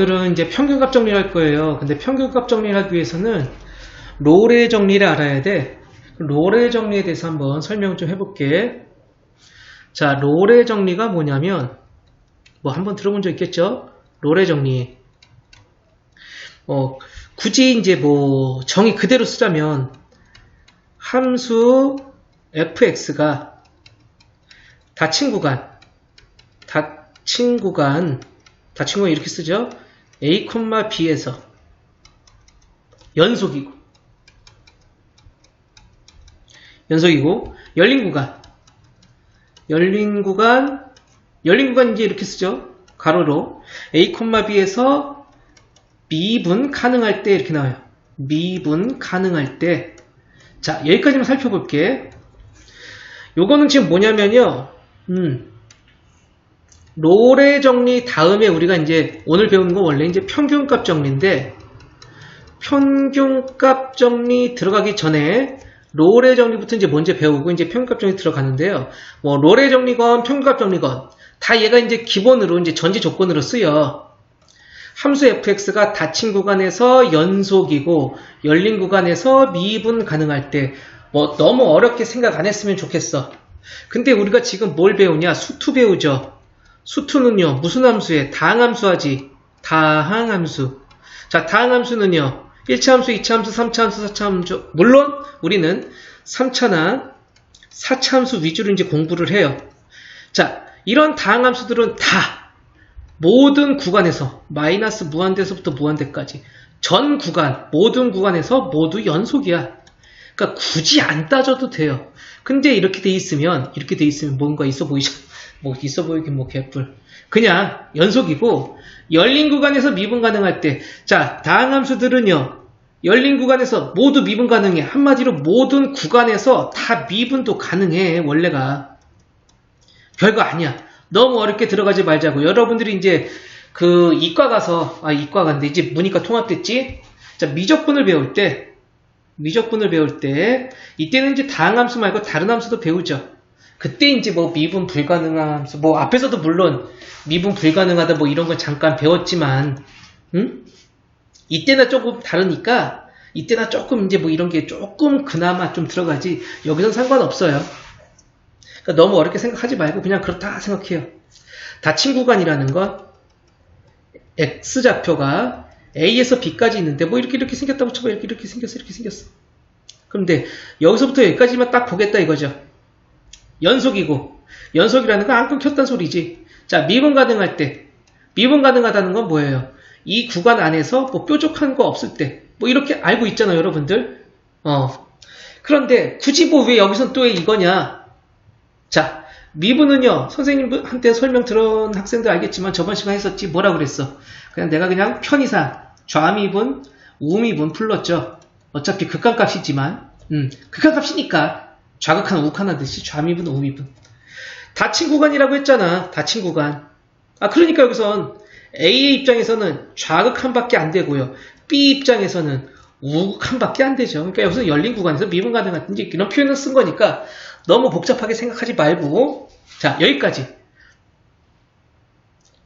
오늘은 이제 평균값 정리를 할 거예요. 근데 평균값 정리를 하기 위해서는 롤의 정리를 알아야 돼. 롤의 정리에 대해서 한번 설명 좀 해볼게. 자, 롤의 정리가 뭐냐면 뭐 한번 들어본 적 있겠죠? 롤의 정리. 어, 굳이 이제 뭐 정의 그대로 쓰자면 함수 fx가 닫힌 구간, 닫힌 구간, 닫힌 구간 이렇게 쓰죠? A, b에서 연속이고, 연속이고, 열린 구간, 열린 구간, 열린 구간 이제 이렇게 쓰죠? 가로로 a, b에서 미분 가능할 때 이렇게 나와요. 미분 가능할 때. 자, 여기까지만 살펴볼게. 요거는 지금 뭐냐면요. 음. 롤의 정리 다음에 우리가 이제 오늘 배우는 건 원래 이제 평균값 정리인데 평균값 정리 들어가기 전에 롤의 정리부터 이제 먼저 배우고 이제 평균값 정리 들어가는데요. 뭐 롤의 정리건 평균값 정리건 다 얘가 이제 기본으로 이제 전제 조건으로 쓰여. 함수 fx가 닫힌 구간에서 연속이고 열린 구간에서 미분 가능할 때 뭐 너무 어렵게 생각 안 했으면 좋겠어. 근데 우리가 지금 뭘 배우냐? 수투 배우죠. 수투는요. 무슨 함수에? 다항함수 하지. 다항함수. 자, 다항함수는요. 1차 함수, 2차 함수, 3차 함수, 4차 함수. 물론 우리는 3차나 4차 함수 위주로 이제 공부를 해요. 자, 이런 다항함수들은 다 모든 구간에서 마이너스 무한대에서부터 무한대까지 전 구간, 모든 구간에서 모두 연속이야. 그러니까 굳이 안 따져도 돼요. 근데 이렇게 돼 있으면 이렇게 돼 있으면 뭔가 있어 보이죠? 뭐 있어 보이긴 뭐 개뿔. 그냥 연속이고 열린 구간에서 미분 가능할 때, 자 다항 함수들은요 열린 구간에서 모두 미분 가능해. 한마디로 모든 구간에서 다 미분도 가능해 원래가. 별거 아니야. 너무 어렵게 들어가지 말자고. 여러분들이 이제 그 이과 가서 아 이과 간데 이제 문이과 통합됐지? 자 미적분을 배울 때 미적분을 배울 때 이때는 이제 다항 함수 말고 다른 함수도 배우죠. 그때 이제 뭐 미분 불가능한 함수 뭐 앞에서도 물론 미분 불가능하다 뭐 이런 건 잠깐 배웠지만 음? 이때는 조금 다르니까 이때나 조금 이제 뭐 이런 게 조금 그나마 좀 들어가지 여기선 상관없어요. 그러니까 너무 어렵게 생각하지 말고 그냥 그렇다 생각해요. 닫힌 구간이라는 건 x좌표가 A에서 B까지 있는데 뭐 이렇게 이렇게 생겼다고 쳐봐 이렇게 이렇게 생겼어 이렇게 생겼어 그런데 여기서부터 여기까지만 딱 보겠다 이거죠 연속이고 연속이라는 건 안 끊겼단 소리지. 자 미분 가능할 때 미분 가능하다는 건 뭐예요? 이 구간 안에서 뭐 뾰족한 거 없을 때 뭐 이렇게 알고 있잖아요 여러분들. 어. 그런데 굳이 뭐 왜 여기서 또 이거냐? 자 미분은요 선생님한테 설명 들은 학생들 알겠지만 저번 시간에 했었지 뭐라 그랬어? 그냥 내가 그냥 편의상 좌미분 우미분 풀렀죠. 어차피 극한값이지만. 음, 극한값이니까 좌극한 우극한하듯이 좌미분 우미분 닫힌 구간이라고 했잖아. 닫힌 구간. 아 그러니까 여기선 A의 입장에서는 좌극 한 밖에 안 되고요. B 입장에서는 우극 한 밖에 안 되죠. 그러니까 여기서 열린 구간에서 미분 가능하든지 이런 표현을 쓴 거니까 너무 복잡하게 생각하지 말고. 자 여기까지.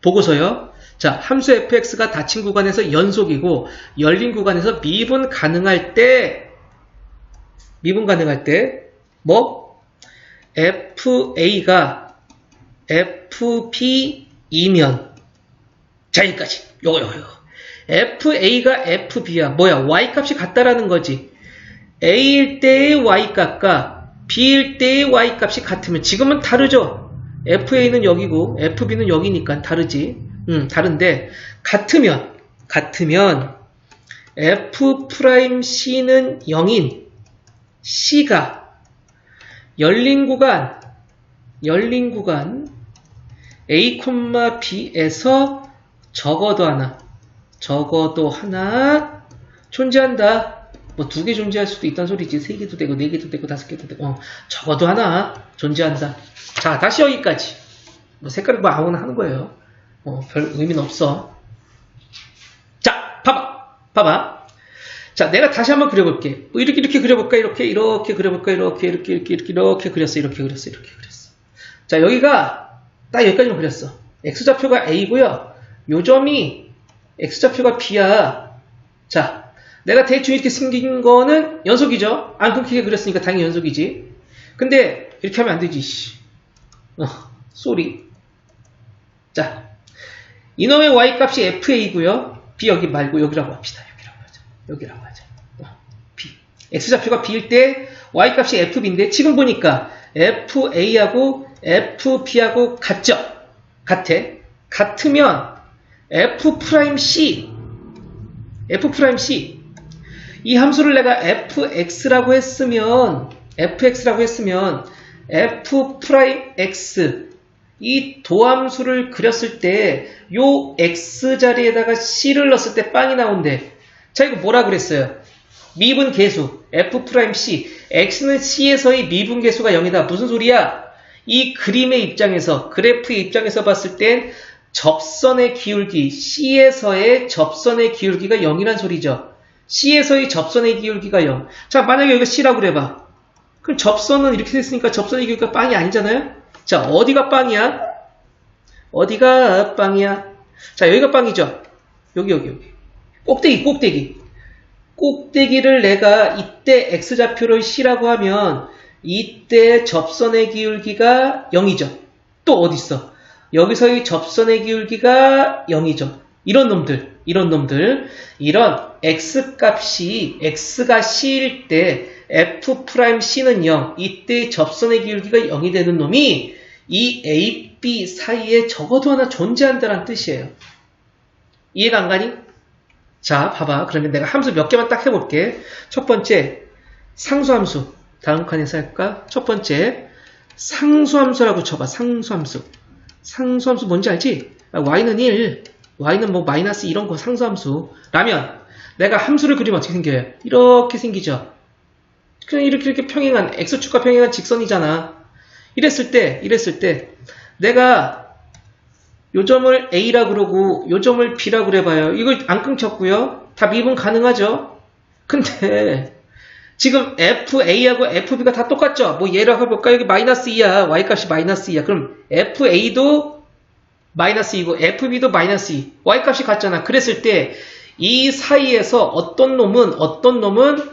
보고서요. 자 함수 fx가 닫힌 구간에서 연속이고 열린 구간에서 미분 가능할 때 미분 가능할 때 뭐? Fa가 fb이면 자 여기까지. 요거 요거 요거. Fa가 fb야. 뭐야? Y값이 같다라는 거지. A일 때의 y값과 b일 때의 y값이 같으면 지금은 다르죠? Fa는 여기고 fb는 여기니까 다르지. 음, 다른데 같으면 같으면 f'c는 0인 c가 열린 구간 열린 구간 a, b에서 적어도 하나 적어도 하나 존재한다. 뭐 두 개 존재할 수도 있다는 소리지. 세 개도 되고 네 개도 되고 다섯 개도 되고 어, 적어도 하나 존재한다. 자 다시 여기까지. 뭐 색깔을 뭐 아무나 하는 거예요. 어, 별 의미는 없어. 자 봐봐 봐봐. 자 내가 다시 한번 그려볼게. 뭐 이렇게 이렇게 그려볼까 이렇게 이렇게 그려볼까 이렇게 이렇게 이렇게 이렇게 이렇게 그렸어 이렇게 그렸어 이렇게 그렸어. 자 여기가 딱 여기까지만 그렸어. x좌표가 a고요. 요 점이 x좌표가 b야. 자, 내가 대충 이렇게 생긴 거는 연속이죠. 안 끊기게 그렸으니까 당연히 연속이지. 근데 이렇게 하면 안 되지. 씨. 어, 쏘리. 자, 이놈의 y 값이 fa이고요. b 여기 말고 여기라고 합시다. 여기라고. 어, b. x좌표가 b일 때 y 값이 fb인데 지금 보니까 fa하고 fb하고 같죠? 같아. 같으면 f'c f'c 이 함수를 내가 fx라고 했으면 fx라고 했으면 f'x 이 도함수를 그렸을 때 요 x 자리에다가 c를 넣었을 때 빵이 나온대. 자 이거 뭐라 그랬어요? 미분 계수 f'c x는 c에서의 미분 계수가 0이다. 무슨 소리야? 이 그림의 입장에서 그래프의 입장에서 봤을 땐 접선의 기울기 C에서의 접선의 기울기가 0이란 소리죠. C에서의 접선의 기울기가 0. 자 만약에 여기가 C라고 그래봐. 그럼 접선은 이렇게 됐으니까 접선의 기울기가 빵이 아니잖아요. 자 어디가 빵이야? 어디가 빵이야? 자 여기가 빵이죠. 여기 여기 여기. 꼭대기 꼭대기. 꼭대기를 내가 이때 X좌표를 C라고 하면 이때 접선의 기울기가 0이죠. 또 어디 있어? 여기서의 접선의 기울기가 0이죠. 이런 놈들, 이런 놈들, 이런 x값이 x가 c일 때 f'c는 0, 이때 접선의 기울기가 0이 되는 놈이 이 a, b 사이에 적어도 하나 존재한다는 뜻이에요. 이해가 안 가니? 자, 봐봐. 그러면 내가 함수 몇 개만 딱 해볼게. 첫 번째, 상수함수. 다음 칸에서 할까? 첫 번째, 상수함수라고 쳐봐. 상수함수. 상수함수 뭔지 알지? 아, y는 1, y는 뭐 마이너스 이런 거 상수함수. 라면 내가 함수를 그리면 어떻게 생겨요? 이렇게 생기죠. 그냥 이렇게 이렇게 평행한 x축과 평행한 직선이잖아. 이랬을 때, 이랬을 때 내가 요 점을 a라 그러고 요 점을 b라 그래봐요. 이걸 안 끊겼고요. 다 미분 가능하죠. 근데 지금 FA하고 FB가 다 똑같죠? 뭐 예를 해볼까? 여기 마이너스 2야. Y값이 마이너스 2야. 그럼 FA도 마이너스 2고 FB도 마이너스 2. Y값이 같잖아. 그랬을 때 이 사이에서 어떤 놈은 어떤 놈은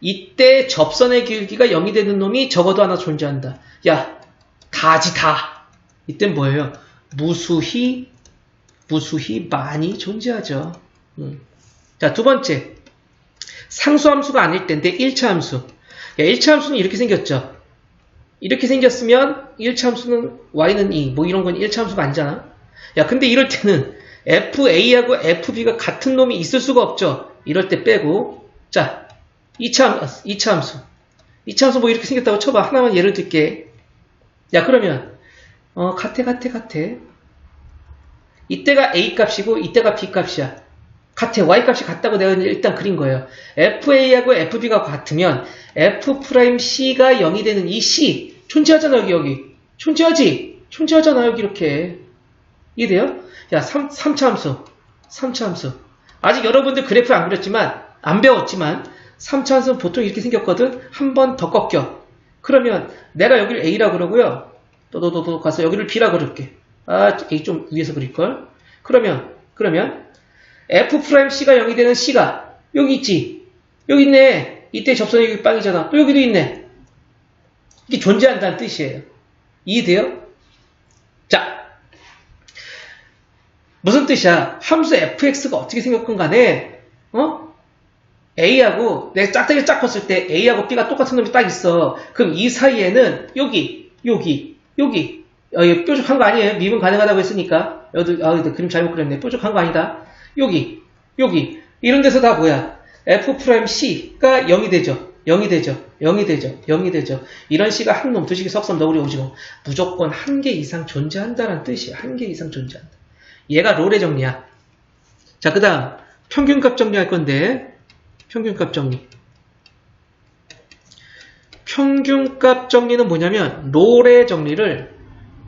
이때 접선의 기울기가 0이 되는 놈이 적어도 하나 존재한다. 야, 다지 다. 이땐 뭐예요? 무수히 무수히 많이 존재하죠. 음. 자, 두 번째. 상수함수가 아닐 텐데 1차 함수. 야, 1차 함수는 이렇게 생겼죠. 이렇게 생겼으면 1차 함수는 y는 2, 뭐 이런 건 1차 함수가 아니잖아. 야, 근데 이럴 때는 FA하고 FB가 같은 놈이 있을 수가 없죠. 이럴 때 빼고. 자, 2차, 2차 함수. 2차 함수 뭐 이렇게 생겼다고 쳐봐. 하나만 예를 들게. 야, 그러면, 어, 같아, 같아, 같아. 이때가 A 값이고, 이때가 B 값이야. 같아. Y값이 같다고 내가 일단 그린 거예요. FA하고 FB가 같으면 F'C가 0이 되는 이 C 존재하잖아 여기 여기. 존재하지? 존재하잖아 여기 이렇게. 이해돼요? 야 3, 3차 함수. 3차 함수. 아직 여러분들 그래프 안 그렸지만 안 배웠지만 3차 함수는 보통 이렇게 생겼거든. 한 번 더 꺾여. 그러면 내가 여기를 A라 그러고요. 또또또또 가서 여기를 B라 그럴게. 아 A 좀 위에서 그릴걸. 그러면 그러면 F'C가 0이 되는 C가 여기 있지. 여기 있네. 이때 접선이 여기 빵이잖아. 또 여기도 있네. 이게 존재한다는 뜻이에요. 이해돼요? 자, 무슨 뜻이야? 함수 fx가 어떻게 생겼건 간에 어? a하고 내가 짝대기 짝 컸을 때 a하고 b가 똑같은 놈이 딱 있어. 그럼 이 사이에는 여기, 여기, 여기 어, 이거 뾰족한 거 아니에요? 미분 가능하다고 했으니까. 여기, 아, 그림 잘못 그렸네. 뾰족한 거 아니다. 여기, 여기, 이런 데서 다 뭐야? F'C가 0이 되죠. 0이 되죠. 0이 되죠. 0이 되죠. 이런 C가 한 놈, 두식이 석선, 너구리, 오징어. 무조건 한 개 이상 존재한다는 뜻이야. 한 개 이상 존재한다. 얘가 롤의 정리야. 자, 그 다음, 평균값 정리할 건데, 평균값 정리. 평균값 정리는 뭐냐면, 롤의 정리를,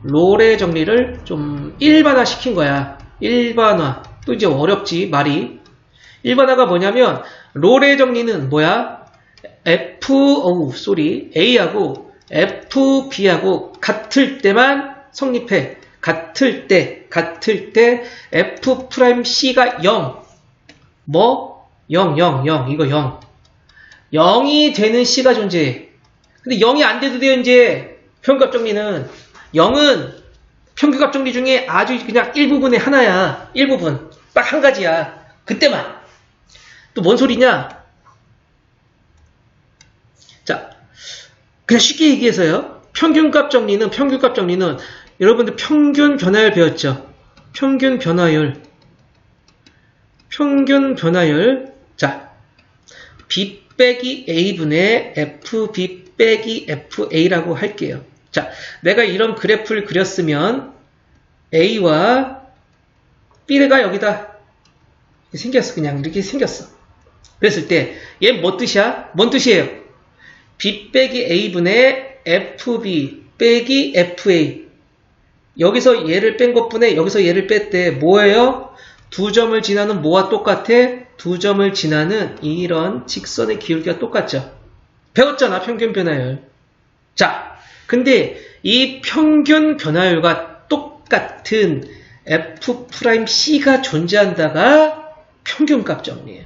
롤의 정리를 좀 일반화 시킨 거야. 일반화. 또 이제 어렵지, 말이. 일반화가 뭐냐면, 롤의 정리는 뭐야? F, 어우, 쏘리. A하고 FB하고 같을 때만 성립해. 같을 때, 같을 때 f 프라임 c가 0. 뭐? 0, 0, 0. 이거 0. 0이 되는 c가 존재해. 근데 0이 안 돼도 돼요, 이제. 평균값 정리는. 0은 평균값 정리 중에 아주 그냥 일부분의 하나야. 일부분. 딱 한 가지야. 그때만. 또 뭔 소리냐? 자, 그냥 쉽게 얘기해서요. 평균값 정리는, 평균값 정리는 여러분들 평균 변화율 배웠죠? 평균 변화율. 평균 변화율. 자, B 빼기 A분의 FB 빼기 FA라고 할게요. 자, 내가 이런 그래프를 그렸으면 A와 B가 여기다 생겼어. 그냥 이렇게 생겼어. 그랬을 때, 얘 뭐 뜻이야? 뭔 뜻이에요? B 빼기 A분의 FB 빼기 FA. 여기서 얘를 뺀 것뿐에 여기서 얘를 뺐대. 뭐예요? 두 점을 지나는 뭐와 똑같아? 두 점을 지나는 이런 직선의 기울기가 똑같죠. 배웠잖아, 평균 변화율. 자, 근데 이 평균 변화율과 똑같은 F'C가 존재한다가 평균값 정리예요.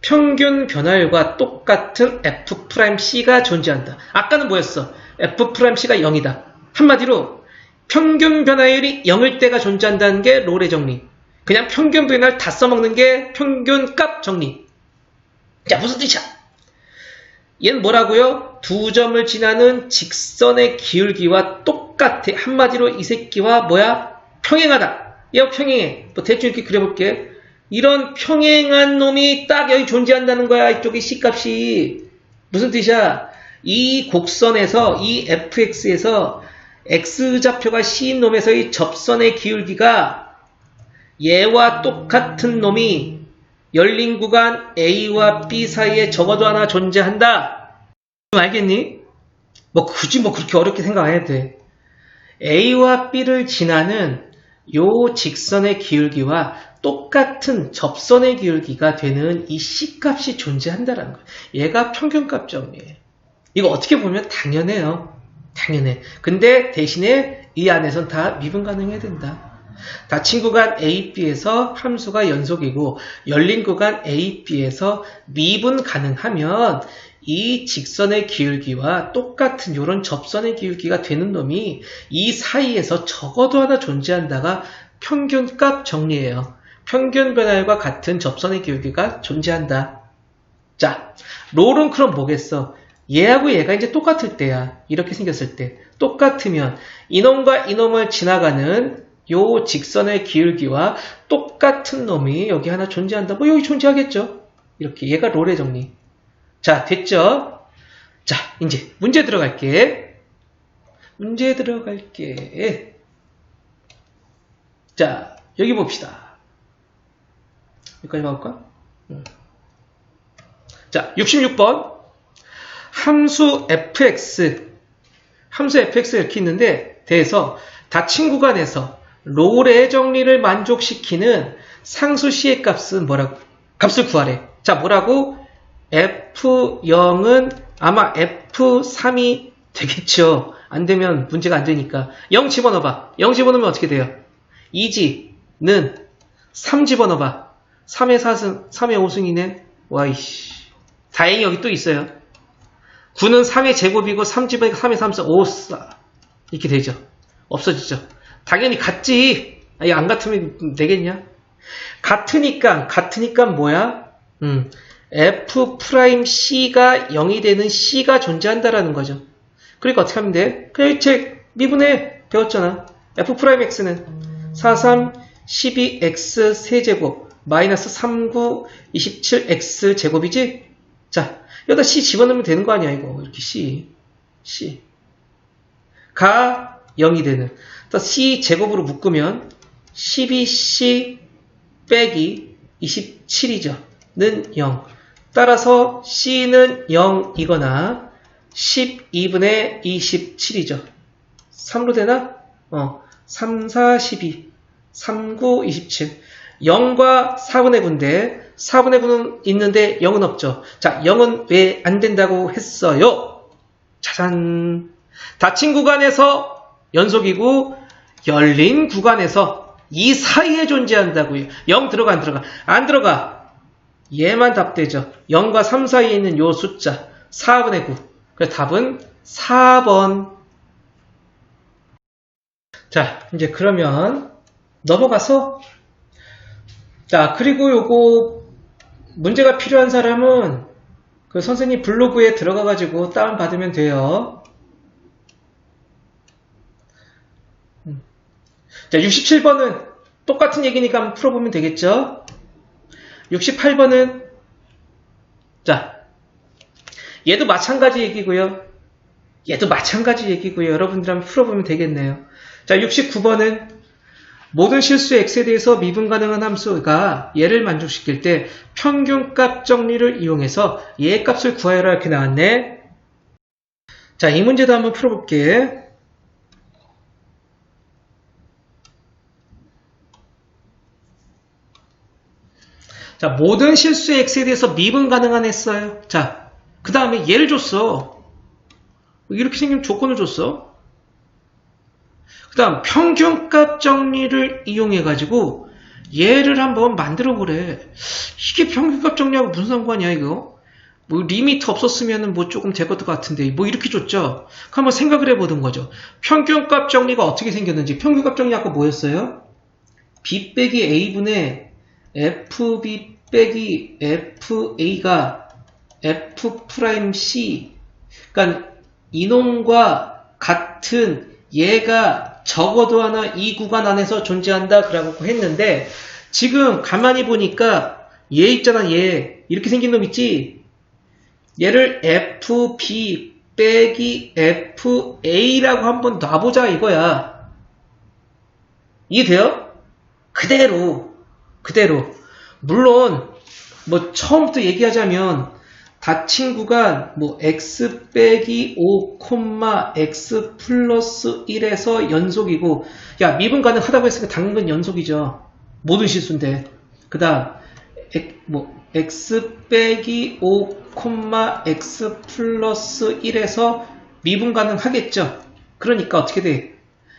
평균 변화율과 똑같은 F'C가 존재한다. 아까는 뭐였어? F'C가 0이다. 한마디로 평균 변화율이 0일 때가 존재한다는 게 롤의 정리. 그냥 평균 변화를 다 써먹는 게 평균값 정리. 자, 무슨 뜻이야? 얘는 뭐라고요? 두 점을 지나는 직선의 기울기와 똑같아. 한마디로 이 새끼와 뭐야? 평행하다. 얘가 평행해. 뭐 대충 이렇게 그려볼게. 이런 평행한 놈이 딱 여기 존재한다는 거야. 이쪽에 C값이. 무슨 뜻이야? 이 곡선에서, 이 fx에서 x좌표가 C인 놈에서의 접선의 기울기가 얘와 똑같은 놈이 열린 구간 A와 B 사이에 적어도 하나 존재한다. 알겠니? 뭐 굳이 뭐 그렇게 어렵게 생각 안 해도 돼. A와 B를 지나는 요 직선의 기울기와 똑같은 접선의 기울기가 되는 이 C값이 존재한다는 거예요. 얘가 평균값 정리예요. 이거 어떻게 보면 당연해요. 당연해. 근데 대신에 이 안에선 다 미분 가능해야 된다. 닫힌 구간 A, B에서 함수가 연속이고 열린 구간 A, B에서 미분 가능하면 이 직선의 기울기와 똑같은 이런 접선의 기울기가 되는 놈이 이 사이에서 적어도 하나 존재한다가 평균값 정리예요. 평균 변화율과 같은 접선의 기울기가 존재한다. 자, 롤은 그럼 뭐겠어? 얘하고 얘가 이제 똑같을 때야. 이렇게 생겼을 때. 똑같으면 이놈과 이놈을 지나가는 요 직선의 기울기와 똑같은 놈이 여기 하나 존재한다. 뭐 여기 존재하겠죠? 이렇게 얘가 롤의 정리. 자, 됐죠? 자, 이제 문제 들어갈게. 문제 들어갈게. 자, 여기 봅시다. 여기까지 가볼까? 자, 66번. 함수 fx. 함수 fx 이렇게 있는데, 대해서 닫힌 구간에서 롤의 정리를 만족시키는 상수 c의 값은 뭐라고? 값을 구하래. 자, 뭐라고? F0은 아마 F3이 되겠죠. 안 되면 문제가 안 되니까. 0 집어넣어봐. 0 집어넣으면 어떻게 돼요? 2지는 3 집어넣어봐. 3의 4승, 3의 5승이네. 와이씨. 다행히 여기 또 있어요. 9는 3의 제곱이고 3 집어니까 3의 3승 5, 4. 이렇게 되죠. 없어지죠. 당연히 같지. 아니, 안 같으면 되겠냐? 같으니까, 같으니까 뭐야? 음, F'C가 0이 되는 C가 존재한다라는 거죠. 그러니까 어떻게 하면 돼? 그냥 책 미분해 배웠잖아. F'X는 43, 12X 세제곱 마이너스 39, 27X 제곱이지? 자, 여기다 C 집어넣으면 되는 거 아니야, 이거. 이렇게 C. C. 가 0이 되는. C 제곱으로 묶으면 12C 빼기 27이죠. 는 0. 따라서 C는 0이거나 12분의 27이죠. 3로 되나? 어, 3, 4, 12. 3, 9, 27. 0과 4분의 9인데 4분의 9는 있는데 0은 없죠. 자, 0은 왜 안 된다고 했어요? 짜잔. 닫힌 구간에서 연속이고 열린 구간에서 이 사이에 존재한다고요. 0 들어가 안 들어가? 안 들어가. 얘만 답되죠. 0과 3 사이에 있는 요 숫자 4분의 9. 그래서 답은 4번. 자, 이제 그러면 넘어가서 자, 그리고 요거 문제가 필요한 사람은 그 선생님 블로그에 들어가 가지고 다운 받으면 돼요. 자, 67번은 똑같은 얘기니까 한번 풀어보면 되겠죠? 68번은 자, 얘도 마찬가지 얘기고요. 얘도 마찬가지 얘기고요. 여러분들 한번 풀어보면 되겠네요. 자, 69번은 모든 실수 x에 대해서 미분 가능한 함수가 얘를 만족시킬 때 평균값 정리를 이용해서 얘 값을 구하여라 이렇게 나왔네. 자, 이 문제도 한번 풀어볼게. 자, 모든 실수 x에 대해서 미분 가능한 했어요. 자, 그 다음에 얘를 줬어. 이렇게 생긴 조건을 줬어. 그 다음 평균값 정리를 이용해 가지고 얘를 한번 만들어 보래 이게 평균값 정리하고 무슨 상관이야 이거 뭐 리미트 없었으면 뭐 조금 될 것도 같은데 뭐 이렇게 줬죠 한번 생각을 해보던 거죠 평균값 정리가 어떻게 생겼는지 평균값 정리 아까 뭐였어요 b 빼기 a분의 fb 빼기 fa가 f 프라임 c. 그러니까 이놈과 같은 얘가 적어도 하나 이 구간 안에서 존재한다 그라고 했는데 지금 가만히 보니까 얘 있잖아 얘. 이렇게 생긴 놈 있지? 얘를 fb 빼기 fa라고 한번 놔보자 이거야. 이해돼요? 그대로 그대로 물론 뭐 처음부터 얘기하자면 닫힌 구간 뭐 x 빼기 5, x 플러스 1에서 연속이고 야 미분 가능하다고 했으니까 당근 연속이죠. 모든 실수인데 그 다음 뭐 x 빼기 5, x 플러스 1에서 미분 가능하겠죠. 그러니까 어떻게 돼?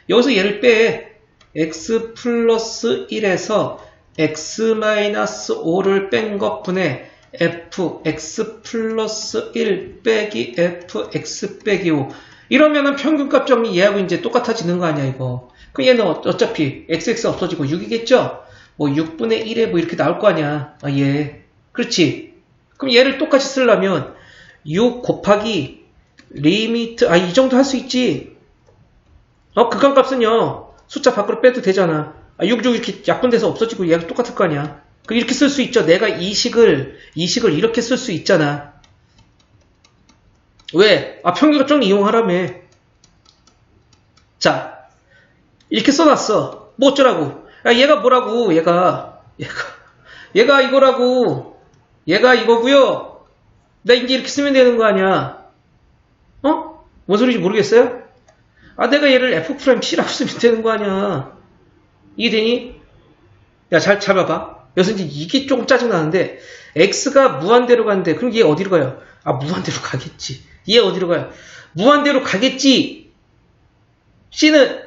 여기서 얘를 빼 x 플러스 1에서 x 마이너스 5를 뺀 것분에 f x 플러스 1 빼기 f x 빼기 5 이러면은 평균값 정리 얘하고 이제 똑같아지는 거 아니야 이거. 그 얘는 어- 어차피 xx 없어지고 6이겠죠? 뭐 6분의 1에 뭐 이렇게 나올 거 아니야. 아, 얘 그렇지? 그럼 얘를 똑같이 쓰려면 6 곱하기 리미트 아 이 정도 할 수 있지. 어 극한값은요. 숫자 밖으로 빼도 되잖아 아, 6, 6 이렇게 약분 돼서 없어지고 얘가 똑같을 거 아니야 그 이렇게 쓸 수 있죠. 내가 이 식을 이 식을 이렇게 쓸 수 있잖아. 왜? 아 평균값 정리 이용하라며. 자 이렇게 써놨어. 뭐 어쩌라고? 야, 얘가 뭐라고? 얘가 얘가 얘가 이거라고. 얘가 이거고요. 나 이제 이렇게 쓰면 되는 거 아니야? 어? 뭔 소리인지 모르겠어요? 아 내가 얘를 f 프라임 c라고 쓰면 되는 거 아니야? 이해되니? 야, 잘, 잘 봐봐. 여기서 이제 이게 조금 짜증나는데, x가 무한대로 가는데, 그럼 얘 어디로 가요? 아, 무한대로 가겠지. 얘 어디로 가요? 무한대로 가겠지. c는,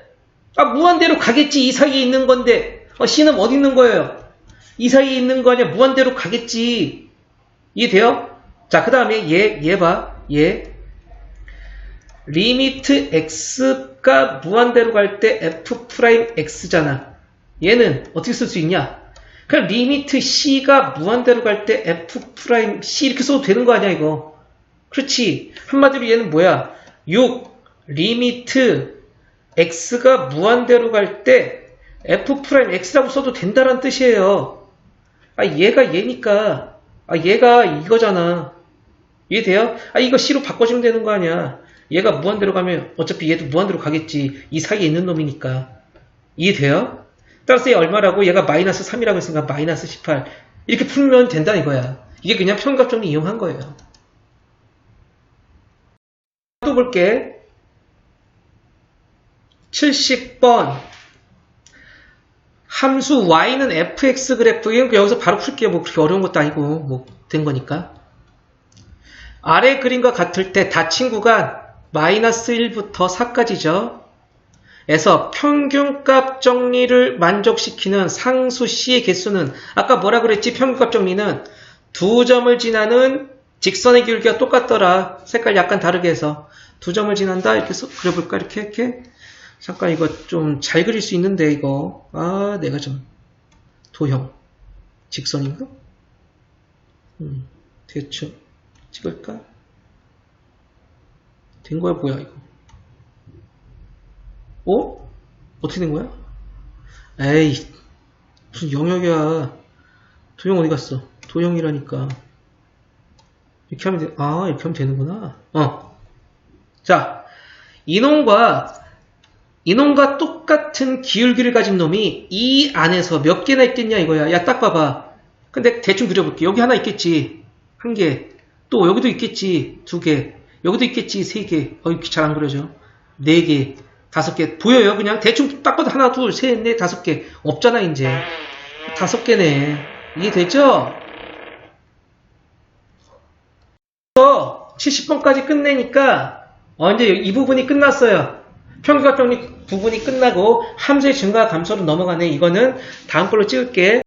아, 무한대로 가겠지. 이 사이에 있는 건데, 어, c는 어디 있는 거예요? 이 사이에 있는 거 아니야? 무한대로 가겠지. 이해돼요? 자, 그 다음에 얘, 얘 봐. 얘. 리미트 x가 무한대로 갈 때 f 프라임 x잖아. 얘는 어떻게 쓸 수 있냐? 그럼 리미트 c가 무한대로 갈 때 f 프라임 c 이렇게 써도 되는 거 아니야 이거? 그렇지. 한마디로 얘는 뭐야? 6 리미트 x가 무한대로 갈 때 f 프라임 x라고 써도 된다는 뜻이에요. 아 얘가 얘니까 아 얘가 이거잖아. 이해돼요? 아 이거 c로 바꿔주면 되는 거 아니야. 얘가 무한대로 가면 어차피 얘도 무한대로 가겠지. 이 사이에 있는 놈이니까. 이해돼요? 따라서 얘 얼마라고? 얘가 마이너스 3이라고 했으니까 마이너스 18. 이렇게 풀면 된다 이거야. 이게 그냥 평균값 정리 이용한 거예요. 또 볼게. 70번. 함수 y는 fx 그래프. 여기서 바로 풀게요. 뭐 그렇게 어려운 것도 아니고 뭐 된 거니까. 아래 그림과 같을 때 닫힌 구간 마이너스 1부터 4까지죠. 에서 평균값 정리를 만족시키는 상수 C의 개수는 아까 뭐라 그랬지? 평균값 정리는 두 점을 지나는 직선의 기울기가 똑같더라. 색깔 약간 다르게 해서 두 점을 지난다. 이렇게 그려볼까? 이렇게 이렇게. 잠깐 이거 좀 잘 그릴 수 있는데 이거 아 내가 좀 도형 직선인가? 음, 대충 찍을까? 된 거야 뭐야 이거? 어? 어떻게 된 거야? 에이 무슨 영역이야. 도형 어디 갔어? 도형이라니까. 이렇게 하면 돼. 아 이렇게 하면 되는구나. 어. 자 이놈과 이놈과 똑같은 기울기를 가진 놈이 이 안에서 몇 개나 있겠냐 이거야. 야 딱 봐봐. 근데 대충 그려볼게. 여기 하나 있겠지. 한개 또 여기도 있겠지. 두 개. 여기도 있겠지. 세 개. 어 이렇게 잘 안 그려져. 네 개 다섯 개 보여요 그냥 대충 딱 봐도 하나 둘셋넷 다섯 개 없잖아 이제 다섯 개네 이게 되죠? 70번까지 끝내니까 어, 이제 이 부분이 끝났어요. 평균값 정리 부분이 끝나고 함수의 증가 감소로 넘어가네. 이거는 다음 걸로 찍을게.